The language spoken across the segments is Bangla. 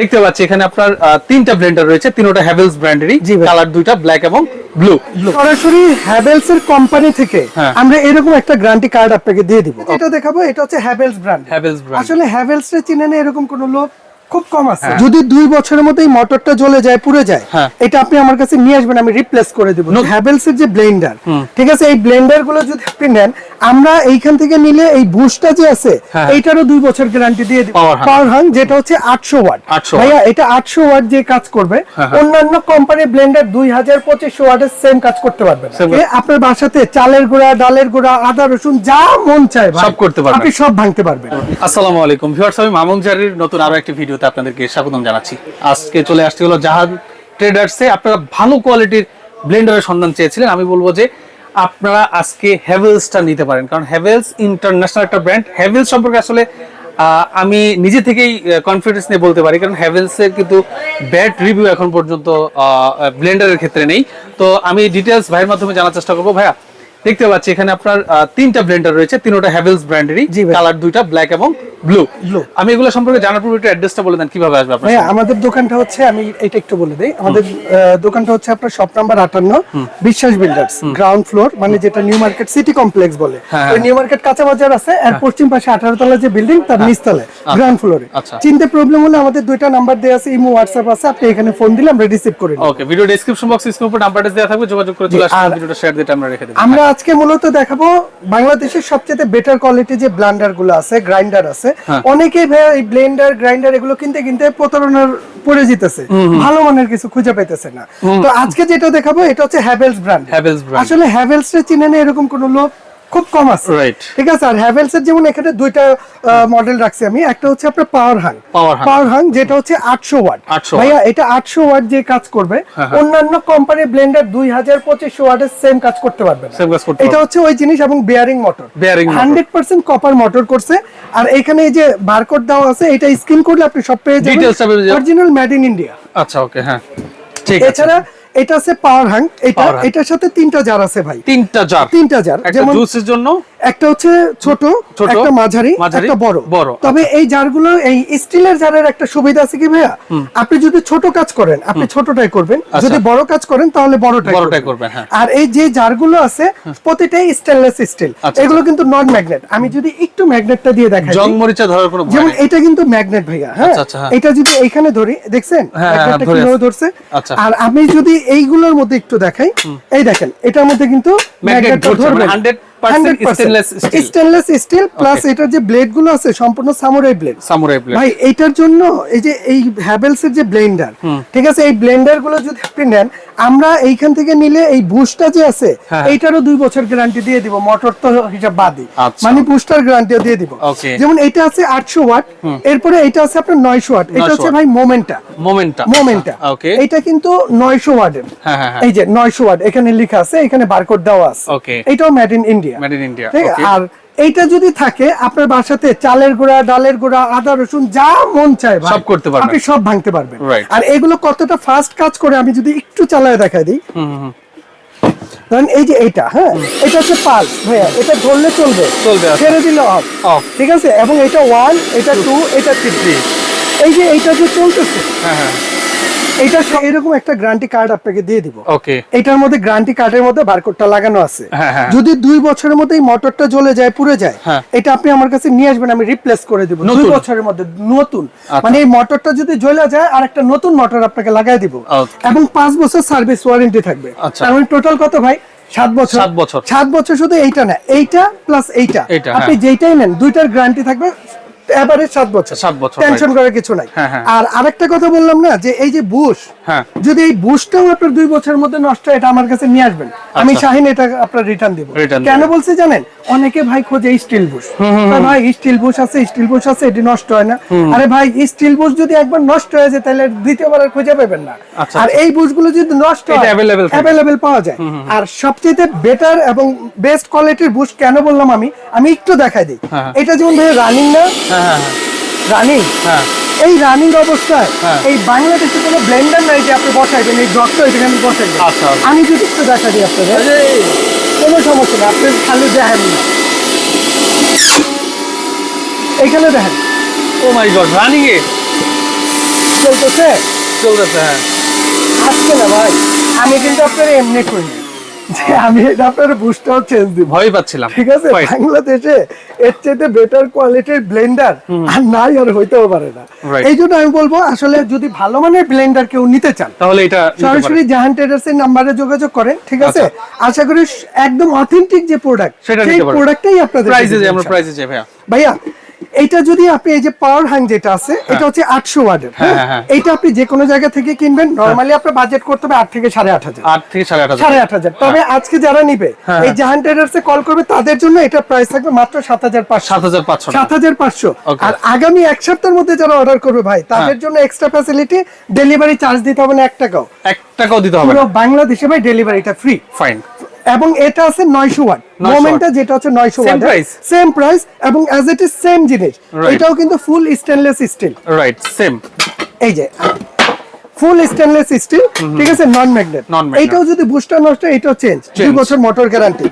দেখতে পাচ্ছি এখানে আপনার তিনটা ব্লেন্ডার রয়েছে তিনটা হ্যাভেলস ব্র্যান্ডেরই কালার দুইটা ব্ল্যাক এবং ব্লু সরাসরি হ্যাভেলস এর কোম্পানি থেকে হ্যাঁ। আমরা এরকম একটা গ্যারান্টি কার্ড আপনাকে দিয়ে দিব। এটা দেখাবো এটা হচ্ছে হ্যাভেলস ব্র্যান্ড হ্যাভেলস ব্র্যান্ড আসলে হ্যাভেলস এর চিনে এরকম কোন লোক খুব কম আছে। হ্যাঁ। যদি দুই বছরের মধ্যে এই মোটরটা জ্বলে যায় পুড়ে যায় হ্যাঁ। এটা আপনি আমার কাছে নিয়ে আসবেন আমি রিপ্লেস করে দিব। হ্যাভেলস এর যে ব্লেন্ডার ঠিক আছে? এই ব্লেন্ডারগুলো যদি আপনি নেন আমরা এইখান থেকে নিলে এই বুশটা যে আছে হ্যাঁ। এইটারও দুই বছর গ্যারান্টি দিয়ে দিব। পাওয়ার হাং যেটা হচ্ছে আটশো ওয়াট ভাইয়া এটা আটশো ওয়াট যে কাজ করবে। অন্যান্য কোম্পানির ব্লেন্ডার দুই হাজার পঁচিশশো ওয়াটের সেম কাজ করতে পারবে আপনার বাসাতে চালের গুঁড়া ডালের গুঁড়া আদা রসুন যা মন চায় ভাই, সব করতে পারবেন। আপনি সব ভাঙতে পারবেন। আসসালামু আলাইকুম। ভিউয়ার্স আমি মামুন জারির নতুন আরও একটি ভিডিওতে আপনাদেরকে স্বাগতম জানাচ্ছি। আজকে চলে আসছে হলো জাহাজ ট্রেডার্সে আপনারা ভালো কোয়ালিটির ব্লেন্ডারের সন্ধান চেয়েছিলেন। আমি বলব যে আপনারা আজকে হ্যাভেলসটা নিতে পারেন। কারণ হ্যাভেলস ইন্টারন্যাশনাল একটা ব্র্যান্ড হ্যাভেলস সম্পর্কে আসলে আমি নিজে থেকেই কনফিডেন্স নিয়ে বলতে পারি। কারণ হ্যাভেলস এর কিন্তু ব্যাড রিভিউ এখন পর্যন্ত ব্লেন্ডারের ক্ষেত্রে নেই। তো আমি ডিটেলস ভাইয়ের মাধ্যমে জানার চেষ্টা করব। ভাইয়া দেখতে পাচ্ছি এখানে আপনার তিনটা ব্লেন্ডার রয়েছে তিনটা হ্যাভেলস ব্র্যান্ডেরই কালার দুইটা ব্ল্যাক এবং ব্লু Blue। আমি এগুলো সম্পর্কে জানার পূর্বে একটু অ্যাড্রেসটা বলে দেন কীভাবে আসবে আপনার ভাইয়া আমাদের দোকানটা হচ্ছে আমি এটা একটু বলে দিই আমাদের দোকানটা হচ্ছে আপনার শপ নাম্বার আটান্ন বিশ্বাস বিল্ডার্স গ্রাউন্ড ফ্লোর মানে যেটা নিউ মার্কেট সিটি কমপ্লেক্স বলে। হ্যাঁ, ওই নিউ মার্কেট কাঁচা বাজার আছে আর পশ্চিম পাশে আঠারো তলা যে বিল্ডিং তার নিচতলে গ্রাউন্ড ফ্লোরে আচ্ছা। চিনতে প্রবলেম হলে আমাদের দুইটা নাম্বার দেওয়া আছে ইমো হোয়াটসঅ্যাপ আছে আপনি এখানে ফোন দিলে আমরা রিসিভ করে নিই। Okay video description box screen উপর নাম্বারটা দেওয়া থাকবে যোগাযোগ করে চলে আসবেন আর- ভিডিওটা শেয়ার দিতে আমরা রেখে দেব। আমরা আজকে মূলত দেখাবো বাংলাদেশের সবচেয়ে বেটার কোয়ালিটি যে ব্লান্ডারগুলো আছে গ্রাইন্ডার আছে। হ্যাঁ। অনেকেই এই ব্লেন্ডার গ্রাইন্ডার এগুলো কিনতে কিনতে প্রতারণার পড়ে যেতেছে। ভালো মানের কিছু খুঁজে পেতেছে না। তো আজকে যেটা দেখাবো এটা হচ্ছে হ্যাভেলস ব্র্যান্ড আসলে হ্যাভেলস চিনে না এরকম কোন লোক খুব কম আছে। রাইট ঠিক আছে আর হ্যাভেলস এর যেমন এখানে দুইটা মডেল রাখছি আমি একটা হচ্ছে আপনার পাওয়ার হাং পাওয়ার হাং যেটা হচ্ছে আটশো ওয়াট। ভাইয়া এটা আটশো ওয়াট যে কাজ করবে হ্যাঁ, অন্যান্য কোম্পানির ব্লেন্ডার দুই হাজার পঁচিশশো ওয়াটের সেম কাজ করতে পারবে না। Same কাজ করতে এটা হচ্ছে ওই জিনিস এবং bearing motor Bearing motor। Hundred percent copper motor করছে। আর এখানে এই যে বারকোড দেওয়া আছে এটা স্ক্যান করলে আপনি সব পেয়ে যাবেন। Details পেয়ে যাবেন। অরিজিনাল মেড ইন ইন্ডিয়া আচ্ছা ওকে হ্যাঁ। ঠিক আছে। এছাড়া এটা আছে পাওয়ার হাং এটা এটার সাথে তিনটা জার আছে ভাই। তিনটা জার তিনটা জার যেমন জুসের জন্য একটা হচ্ছে ছোট একটা মাঝারি একটা বড়। বড়, তবে এই জারগুলো এই স্টিলের জারের একটা সুবিধা আছে কি ভাইয়া? আপনি যদি ছোট কাজ করেন আপনি ছোটটাই করবেন। যদি বড় কাজ করেন তাহলে বড়টাই আচ্ছা। বড়টাই করবেন, হ্যাঁ। আর এই যে জারগুলো আছে প্রতিটাই স্টেনলেস স্টিল আচ্ছা, এগুলো কিন্তু নন ম্যাগনেট আমি যদি একটু ম্যাগনেটটা দিয়ে দেখাই জং মরিচা ধরার কোনো যেমন এটা কিন্তু ম্যাগনেট ভাইয়া হ্যাঁ? আচ্ছা, আচ্ছা, হ্যাঁ। এটা যদি এইখানে ধরি দেখছেন? হ্যাঁ, ম্যাগনেটটা কীভাবে ধরছে? আচ্ছা। আর আমি যদি এইগুলোর মধ্যে একটু দেখাই। এই দেখেন এটার মধ্যে কিন্তু Magnet ম্যাগনেটটা ধরবে 100% স্টেনলেস স্টিল প্লাস এটার যে ব্লেডগুলো আছে সম্পূর্ণ সামুরাই ব্লেড সামুরাই ব্লেড ভাই এইটার জন্য এই যে এই হ্যাভেলস এর যে ব্লেন্ডার ঠিক আছে? এই ব্লেন্ডারগুলো যদি আপনি নেন আমরা এইখান থেকে নিলে এই বুশটা যে আছে হ্যাঁ। এইটারও দুই বছর গ্যারান্টি দিয়ে দিব মোটর তো হিসাব বাদই। আচ্ছা। মানে বুস্টার গ্যারান্টিও দিয়ে দিব। যেমন এটা আছে আটশো ওয়াট এরপরে এটা আছে আপনার নয়শো ওয়াট এটা হচ্ছে ভাই মোমেন্টা মোমেন্টা মোমেন্টা ওকে এটা কিন্তু নয়শো ওয়াটের হ্যাঁ, হ্যাঁ, হ্যাঁ। এই যে নয়শো ওয়াট এখানে লেখা আছে এখানে বারকোড দেওয়া আছে. এটাও made in India made in India ঠিক আছে? আর এইটা যদি থাকে আপনার বাসাতে চালের গুঁড়া ডালের গুঁড়া আদা রসুন যা মন চায় সব করতে পারবেন। আপনি সব ভাঙতে পারবেন। আর এগুলো কতটা ফাস্ট কাজ করে আমি যদি একটু চালায় দেখাই দিই। ধরেন এই যে এইটা হ্যাঁ? এটা হচ্ছে পালস ভাইয়া। এটা ধরলে চলবে। চলবে। ছেড়ে দিলে অফ Off। ঠিক আছে? এবং এটা ওয়ান এটা টু এটা থ্রি এই যে এইটা যে চলতেছে হ্যাঁ হ্যাঁ। এটা এরকম একটা গ্যারান্টি কার্ড আপনাকে দিয়ে দিব ওকে এটার মধ্যে গ্যারান্টি কার্ডের মধ্যে বারকোডটা লাগানো আছে হ্যাঁ, হ্যাঁ। যদি দুই বছরের মধ্যে এই মোটরটা জ্বলে যায় পুড়ে যায় হ্যাঁ। এটা আপনি আমার কাছে নিয়ে আসবেন আমি রিপ্লেস করে দিব দুই বছরের মধ্যে নতুন আচ্ছা। মানে এই মোটরটা যদি জ্বলে যায় আর একটা নতুন মোটর আপনাকে লাগাই দিব এবং পাঁচ বছর সার্ভিস ওয়ারেন্টি থাকবে আচ্ছা। তার মানে টোটাল কত ভাই সাত বছর সাত বছর। সাত বছর শুধু এইটা না এইটা প্লাস এইটা আপনি। যেইটাই নেন দুইটার গ্যারান্টি থাকবে এভারেজ সাত বছর। সাত বছর, টেনশন করার কিছু নাই। হ্যাঁ, হ্যাঁ। আর আরেকটা কথা বললাম না যে এই যে বুশ হ্যাঁ। যদি এই বুস্টটাও আপনার দুই বছরের মধ্যে নষ্ট এটা আমার কাছে নিয়ে আসবেন। আমি শাহিন এটা আপনার রিটার্ন দিব। আচ্ছা। কেন। বলছি জানেন? অনেকে ভাই খোঁজে স্টিল বুশ ভাই স্টিল বুশ আছে স্টিল বুশ আছে এটি নষ্ট হয় না। আরে ভাই স্টিল বুশ যদি একবার নষ্ট হয়ে যায় তাহলে দ্বিতীয়বার আর খুঁজে পাবেন না। আচ্ছা, আর এই বুশগুলো যদি নষ্ট হয় অ্যাভেলেবেল পাওয়া যায়। আর সবচেয়ে বেটার এবং বেস্ট কোয়ালিটির বুশ কেন বললাম আমি? আমি একটু দেখাই দিই। হ্যাঁ। এটা যেমন ভাই রানিং না হ্যাঁ হ্যাঁ। রানিং হ্যাঁ। এই রানিং অবস্থায় হ্যাঁ। এই বাংলাদেশে কোনো ব্লেন্ডার নাই যে আপনি বসাইবেন এই ডক্টর এখানে আমি বসাইবেন আচ্ছা, আচ্ছা। আমি যদি একটু দেখা দিই আপনাদের কোনো সমস্যা নেই আপনি খালি দেখেন না। এখানে দেখেন। ও মাই গড রানিং এ চলতেছে? চলতেছে হ্যাঁ। আজকে না ভাই। আমি কিন্তু আপনার এমনি করি। যে আমি এটা আপনার বুস্টার চেঞ্জ দিব। ভয় পাচ্ছিলাম। ঠিক আছে? বাংলাদেশে এর চাইতে বেটার কোয়ালিটির ব্লেন্ডার আর নাই আর হইতেও পারে না। এই জন্য আমি বলব আসলে যদি ভালো মানের ব্লেন্ডার কেউ নিতে চান তাহলে এটা সরাসরি জাহান ট্রেডার্স এর নাম্বারে যোগাযোগ করেন ঠিক আছে? আশা করি একদম অথেন্টিক যে প্রোডাক্ট সেই। প্রোডাক্টটাই আপনাদের প্রাইজে আমরা। যাই ভাইয়া। ভাইয়া এটা যদি আপনি এই যে পাওয়ার হ্যাং যেটা আছে এটা হচ্ছে আটশো ওয়ার্ডের হ্যাঁ, হ্যাঁ, হ্যাঁ। এটা আপনি যে কোনো জায়গা থেকে কিনবেন নর্মালি আপনার বাজেট করতে হবে আট থেকে সাড়ে আট হাজার। আট থেকে সাড়ে আট সাড়ে আট হাজার। তবে আজকে যারা নিবে হ্যাঁ। এই জাহান ট্রেডার্স এ কল করবে তাদের জন্য এটা প্রাইস থাকবে মাত্র সাত হাজার পাঁচশো। সাত হাজার পাঁচশো সাত হাজার পাঁচশো। হ্যাঁ। আর আগামী এক সপ্তাহের মধ্যে যারা অর্ডার করবে ভাই তাদের জন্য এক্সট্রা ফ্যাসিলিটি ডেলিভারি চার্জ দিতে হবে না এক টাকাও। এক টাকাও দিতে হবে বাংলাদেশে ভাই ডেলিভারিটা ফ্রি ফাইন এবং এটা আছে নয়শো ওয়াট। 900 মোমেন্টটা যেটা হচ্ছে নয়শো Same ওয়াট সেম প্রাইস এবং অ্যাজ ইট ইজ সেম জিনিস। এটাও কিন্তু full stainless steel right same এই যে ফুল স্টেনলেস স্টিল ঠিক আছে নন ম্যাগনেট. এটাও যদি বুস্টার নষ্ট এটাও চেঞ্জ দুই বছর মোটর গ্যারান্টি.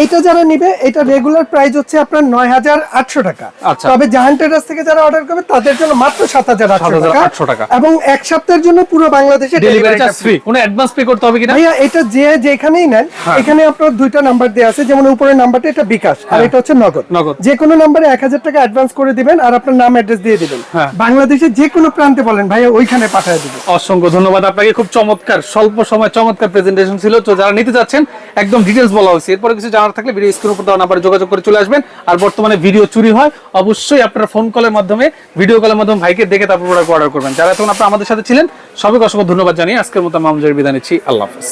এইটা যারা নিবে এটা রেগুলার প্রাইস হচ্ছে আপনার নয় হাজার আটশো টাকা আচ্ছা। তবে জাহান ট্রেডার্স থেকে যারা অর্ডার করবে তাদের জন্য মাত্র সাত হাজার আটশো টাকা। এবং এক সপ্তাহের জন্য পুরো বাংলাদেশে ডেলিভারি চার্জ ফ্রি কোনো অ্যাডভান্স পে করতে হবে কিনা ভাইয়া এটা যে যেখানেই নেন হ্যাঁ। এখানে আপনার দুইটা নাম্বার দেওয়া আছে যেমন উপরের নাম্বারটা এটা বিকাশ আর হ্যাঁ। এটা হচ্ছে নগদ নগদ। যে কোনো নাম্বারে এক হাজার টাকা অ্যাডভান্স করে দিবেন আর আপনার নাম অ্যাড্রেস দিয়ে দিবেন হ্যাঁ। বাংলাদেশের যে কোনো প্রান্তে বলেন ভাইয়া ওইখানে পাঠিয়ে দিবেন অসংখ্য ধন্যবাদ। আপনাকে খুব চমৎকার, স্বল্প সময় চমৎকার প্রেজেন্টেশন ছিল। তো যারা নিতে যাচ্ছেন, একদম ডিটেলস বলা হয়েছে। এরপরে কিছু জানার থাকলে ভিডিও স্ক্রিন উপর নাম্বারে যোগাযোগ করে চলে আসবেন। আর বর্তমানে ভিডিও চুরি হয়। অবশ্যই আপনারা ফোন কলের মাধ্যমে ভিডিও কলের মাধ্যমে ভাইকে দেখে তারপর প্রোডাক্ট অর্ডার করবেন। যারা এখন আপনারা আমাদের সাথে ছিলেন, সবাইকে অসংখ্য ধন্যবাদ জানিয়ে আজকের মতো মামজের বিদায় নিচ্ছি। আল্লাহ হাফিজ।